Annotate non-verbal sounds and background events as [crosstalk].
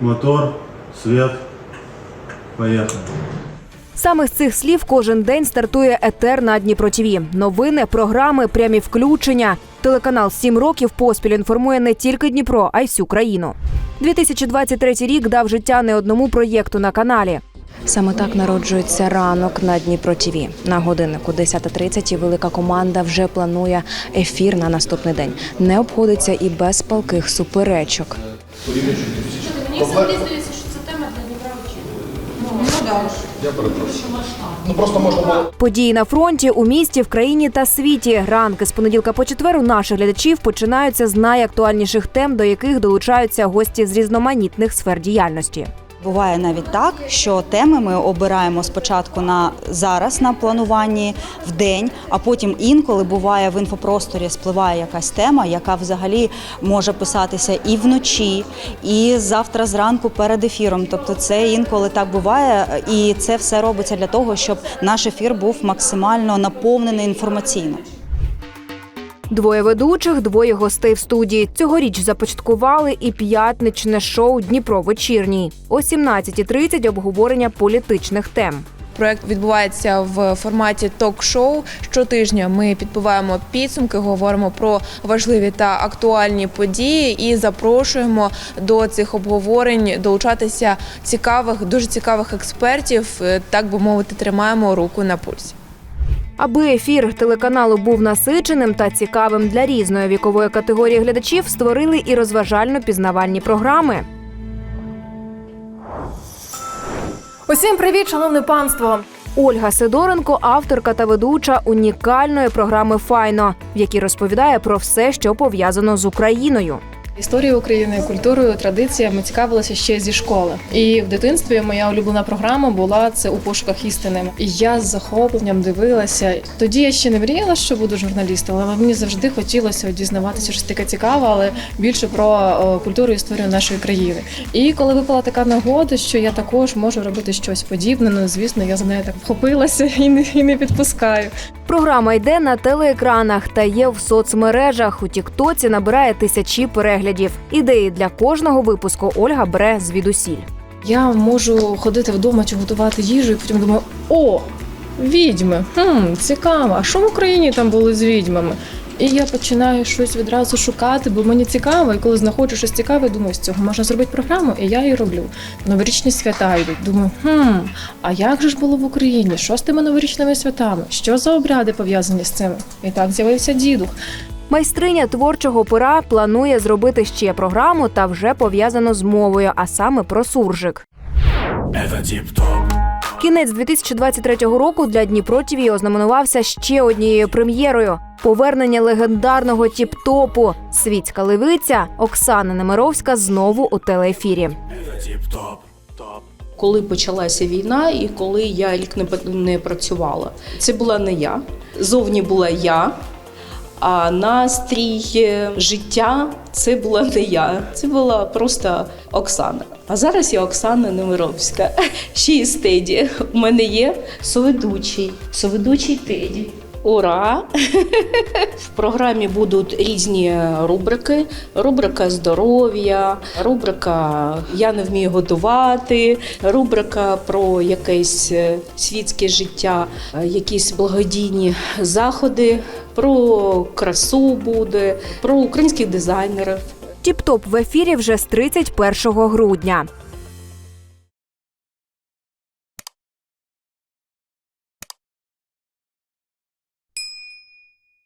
мотор, свет. Поехали. Саме з цих слів кожен день стартує етер на Дніпро ТІВІ. Новини, програми, прямі включення. Телеканал «7 років поспіль інформує не тільки Дніпро, а й всю країну. 2023 рік дав життя не одному проєкту на каналі. Саме так народжується ранок на Дніпро ТІВІ. На годиннику 10.30 велика команда вже планує ефір на наступний день. Не обходиться і без палких суперечок. Мені взагалі здається, що це тема для Дніпра Події на фронті у місті, в країні та світі. Ранки з понеділка по четвер у наших глядачів починаються з найактуальніших тем, до яких долучаються гості з різноманітних сфер діяльності. Буває навіть так, що теми ми обираємо спочатку на зараз на плануванні в день, а потім інколи буває в інфопросторі спливає якась тема, яка взагалі може писатися і вночі, і завтра зранку перед ефіром. Тобто, це інколи так буває, і це все робиться для того, щоб наш ефір був максимально наповнений інформаційно. Двоє ведучих, двоє гостей в студії. Цьогоріч започаткували і п'ятничне шоу Дніпро вечірній о 17.30 обговорення політичних тем. Проект відбувається в форматі ток-шоу. Щотижня ми підбиваємо підсумки, говоримо про важливі та актуальні події і запрошуємо до цих обговорень долучатися цікавих, дуже цікавих експертів. Е, Так би мовити, тримаємо руку на пульсі. Аби ефір телеканалу був насиченим та цікавим для різної вікової категорії глядачів, створили і розважально-пізнавальні програми. Усім привіт, шановне панство! Ольга Сидоренко, авторка та ведуча унікальної програми Файно, в якій розповідає про все, що пов'язано з Україною. Історією України, культурою, традиціями цікавилася ще зі школи. І в дитинстві моя улюблена програма була це у пошуках істини. І я з захопленням дивилася. Тоді я ще не мріяла, що буду журналістом, але мені завжди хотілося дізнаватися щось таке цікаве, але більше про культуру і історію нашої країни. І коли випала така нагода, що я також можу робити щось подібне, ну звісно, я за нею так вхопилася [laughs] і не, і не підпускаю. Програма йде на телеекранах та є в соцмережах. У Тіктоці набирає тисячі переглядів. Ідеї для кожного випуску Ольга бере звідусіль. Я можу ходити вдома чи готувати їжу, і потім думаю, о, відьми, хм, цікаво, а що в Україні там було з відьмами? І я починаю щось відразу шукати, бо мені цікаво, і коли знаходжу щось цікаве, думаю, з цього можна зробити програму, і я її роблю. Новорічні свята йдуть. Думаю, хм, а як же ж було в Україні? Що з тими новорічними святами? Що за обряди пов'язані з цим? І так з'явився дідух. Майстриня творчого пера планує зробити ще програму та вже пов'язано з мовою, а саме про суржик. Кінець 2023 року для Дніпро ТІВІ ознаменувався ще однією прем'єрою: повернення легендарного тіп-топу. Світська левиця Оксана Немировська знову у телеефірі. коли почалася війна і коли я рік не працювала. Це була не я. Зовні була я, а настрій е, життя це була не я. Це була просто Оксана. А зараз я Оксана Немировська. [laughs] Ще й з. У мене є соведучий, соведучий Теді. Ура! В програмі будуть різні рубрики: рубрика здоров'я, рубрика Я не вмію готувати, рубрика про якесь е, світське життя, е, якісь благодійні заходи, про красу буде, про українських дизайнерів. Тіп-топ в ефірі вже з 31 грудня.